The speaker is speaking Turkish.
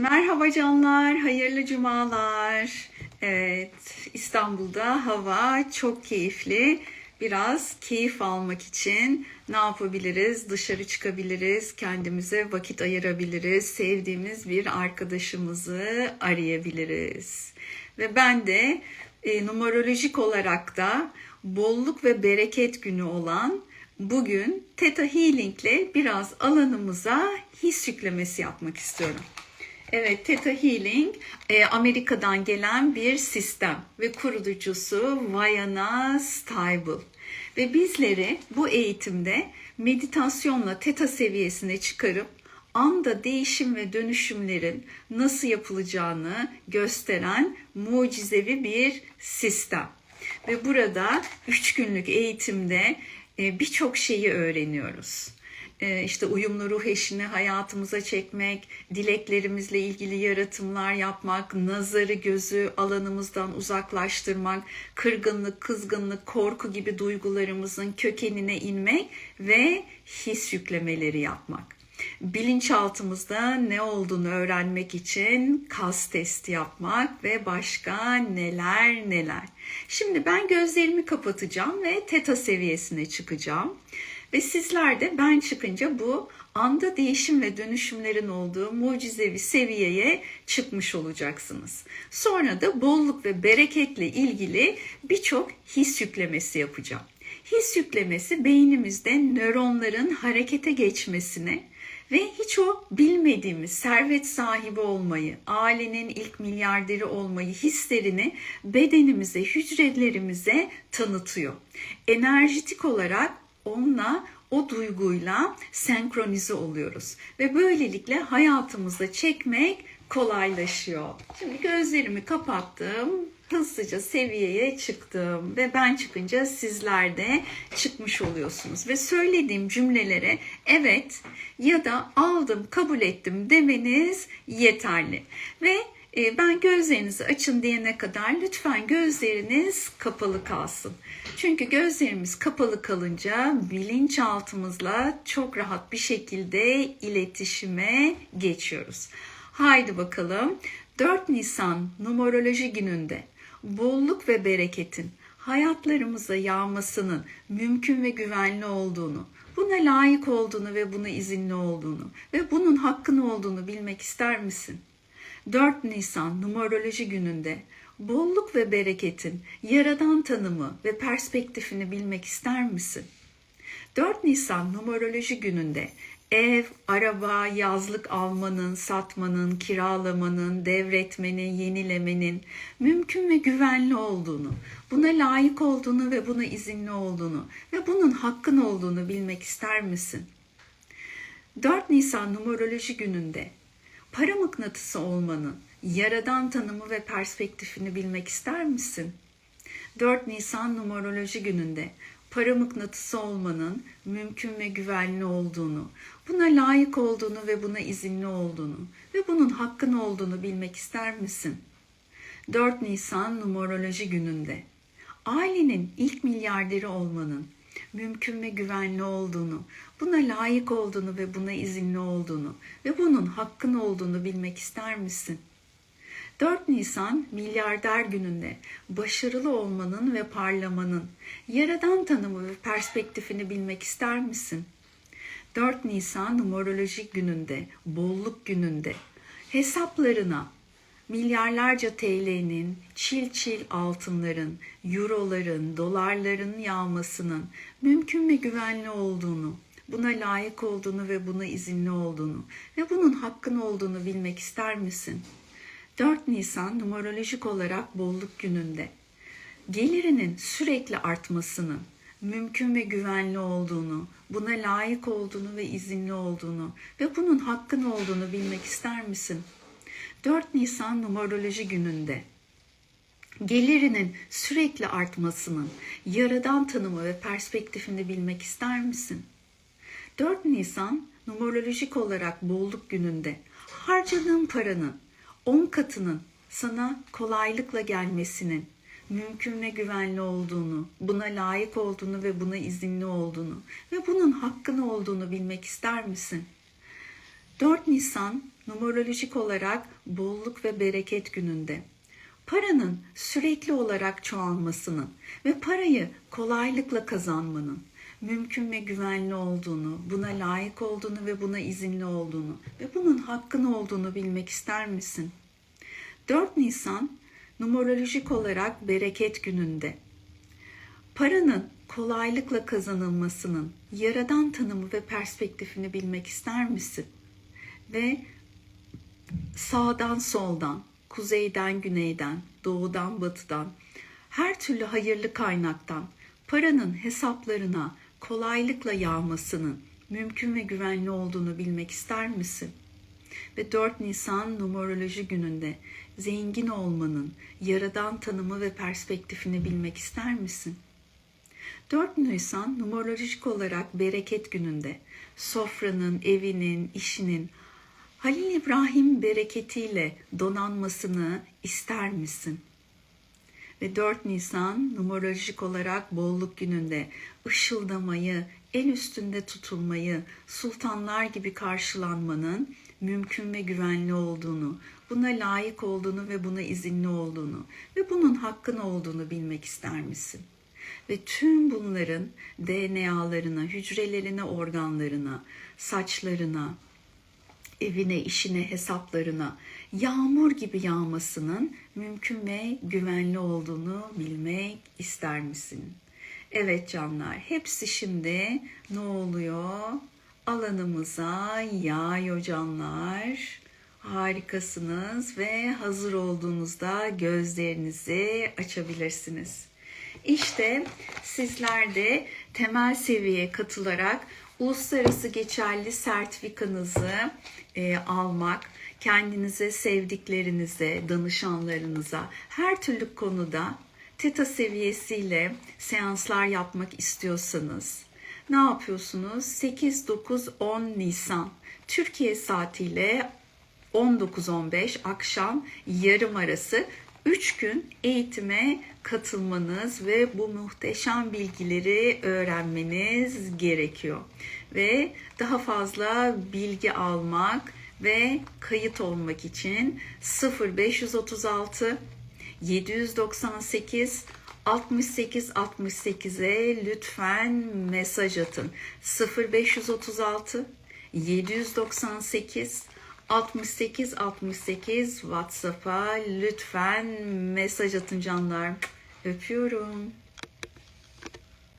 Merhaba canlar, hayırlı cumalar. Evet, İstanbul'da hava çok keyifli. Biraz keyif almak için ne yapabiliriz? Dışarı çıkabiliriz, kendimize vakit ayırabiliriz, sevdiğimiz bir arkadaşımızı arayabiliriz. Ve ben de e, numerolojik olarak da bolluk ve bereket günü olan bugün Theta Healing ile biraz alanımıza his yüklemesi yapmak istiyorum. Evet, Theta Healing e, Amerika'dan gelen bir sistem ve kurucusu Vayana Stable. Ve bizleri bu eğitimde meditasyonla Theta seviyesine çıkarıp anda değişim ve dönüşümlerin nasıl yapılacağını gösteren mucizevi bir sistem. Ve burada 3 günlük eğitimde e, birçok şeyi öğreniyoruz işte uyumlu ruh eşini hayatımıza çekmek, dileklerimizle ilgili yaratımlar yapmak, nazarı gözü alanımızdan uzaklaştırmak, kırgınlık, kızgınlık, korku gibi duygularımızın kökenine inmek ve his yüklemeleri yapmak. Bilinçaltımızda ne olduğunu öğrenmek için kas testi yapmak ve başka neler neler. Şimdi ben gözlerimi kapatacağım ve teta seviyesine çıkacağım. Ve sizler de ben çıkınca bu anda değişim ve dönüşümlerin olduğu mucizevi seviyeye çıkmış olacaksınız. Sonra da bolluk ve bereketle ilgili birçok his yüklemesi yapacağım. His yüklemesi beynimizde nöronların harekete geçmesine ve hiç o bilmediğimiz servet sahibi olmayı, ailenin ilk milyarderi olmayı hislerini bedenimize, hücrelerimize tanıtıyor. Enerjitik olarak onunla o duyguyla senkronize oluyoruz ve böylelikle hayatımıza çekmek kolaylaşıyor. Şimdi gözlerimi kapattım. Hızlıca seviyeye çıktım ve ben çıkınca sizler de çıkmış oluyorsunuz ve söylediğim cümlelere evet ya da aldım, kabul ettim demeniz yeterli. Ve ben gözlerinizi açın diyene kadar lütfen gözleriniz kapalı kalsın. Çünkü gözlerimiz kapalı kalınca bilinçaltımızla çok rahat bir şekilde iletişime geçiyoruz. Haydi bakalım 4 Nisan numeroloji gününde bolluk ve bereketin hayatlarımıza yağmasının mümkün ve güvenli olduğunu, buna layık olduğunu ve buna izinli olduğunu ve bunun hakkın olduğunu bilmek ister misin? 4 Nisan numeroloji gününde bolluk ve bereketin yaradan tanımı ve perspektifini bilmek ister misin? 4 Nisan numeroloji gününde ev, araba, yazlık almanın, satmanın, kiralamanın, devretmenin, yenilemenin mümkün ve güvenli olduğunu, buna layık olduğunu ve buna izinli olduğunu ve bunun hakkın olduğunu bilmek ister misin? 4 Nisan numeroloji gününde para mıknatısı olmanın yaradan tanımı ve perspektifini bilmek ister misin? 4 Nisan numeroloji gününde para mıknatısı olmanın mümkün ve güvenli olduğunu, buna layık olduğunu ve buna izinli olduğunu ve bunun hakkın olduğunu bilmek ister misin? 4 Nisan numeroloji gününde ailenin ilk milyarderi olmanın mümkün ve güvenli olduğunu, buna layık olduğunu ve buna izinli olduğunu ve bunun hakkın olduğunu bilmek ister misin? 4 Nisan milyarder gününde başarılı olmanın ve parlamanın yaradan tanımı ve perspektifini bilmek ister misin? 4 Nisan numerolojik gününde, bolluk gününde hesaplarına milyarlarca TL'nin, çil çil altınların, euroların, dolarların yağmasının mümkün ve güvenli olduğunu, buna layık olduğunu ve buna izinli olduğunu ve bunun hakkın olduğunu bilmek ister misin? 4 Nisan numerolojik olarak bolluk gününde gelirinin sürekli artmasının mümkün ve güvenli olduğunu, buna layık olduğunu ve izinli olduğunu ve bunun hakkın olduğunu bilmek ister misin? 4 Nisan numeroloji gününde gelirinin sürekli artmasının yaradan tanımı ve perspektifini bilmek ister misin? 4 Nisan numerolojik olarak bolluk gününde harcadığın paranın 10 katının sana kolaylıkla gelmesinin mümkün ve güvenli olduğunu, buna layık olduğunu ve buna izinli olduğunu ve bunun hakkın olduğunu bilmek ister misin? 4 Nisan numerolojik olarak bolluk ve bereket gününde. Paranın sürekli olarak çoğalmasının ve parayı kolaylıkla kazanmanın mümkün ve güvenli olduğunu, buna layık olduğunu ve buna izinli olduğunu ve bunun hakkın olduğunu bilmek ister misin? 4 Nisan numerolojik olarak bereket gününde. Paranın kolaylıkla kazanılmasının yaradan tanımı ve perspektifini bilmek ister misin? Ve sağdan soldan, kuzeyden güneyden, doğudan batıdan, her türlü hayırlı kaynaktan paranın hesaplarına kolaylıkla yağmasının mümkün ve güvenli olduğunu bilmek ister misin? Ve 4 Nisan numeroloji gününde zengin olmanın yaradan tanımı ve perspektifini bilmek ister misin? 4 Nisan numerolojik olarak bereket gününde sofranın, evinin, işinin Halil İbrahim bereketiyle donanmasını ister misin? Ve 4 Nisan numerolojik olarak bolluk gününde ışıldamayı, el üstünde tutulmayı, sultanlar gibi karşılanmanın mümkün ve güvenli olduğunu, buna layık olduğunu ve buna izinli olduğunu ve bunun hakkın olduğunu bilmek ister misin? Ve tüm bunların DNA'larına, hücrelerine, organlarına, saçlarına, evine, işine, hesaplarına yağmur gibi yağmasının mümkün ve güvenli olduğunu bilmek ister misin? Evet canlar, hepsi şimdi ne oluyor? Alanımıza yağıyor canlar. Harikasınız ve hazır olduğunuzda gözlerinizi açabilirsiniz. İşte sizler de temel seviyeye katılarak uluslararası geçerli sertifikanızı e, almak, kendinize, sevdiklerinize, danışanlarınıza her türlü konuda teta seviyesiyle seanslar yapmak istiyorsanız ne yapıyorsunuz? 8, 9, 10 Nisan Türkiye saatiyle 19-15 akşam yarım arası 3 gün eğitime katılmanız ve bu muhteşem bilgileri öğrenmeniz gerekiyor. Ve daha fazla bilgi almak ve kayıt olmak için 0536 798 68 68'e lütfen mesaj atın. 0536 798 68 68 WhatsApp'a lütfen mesaj atın canlar. Öpüyorum.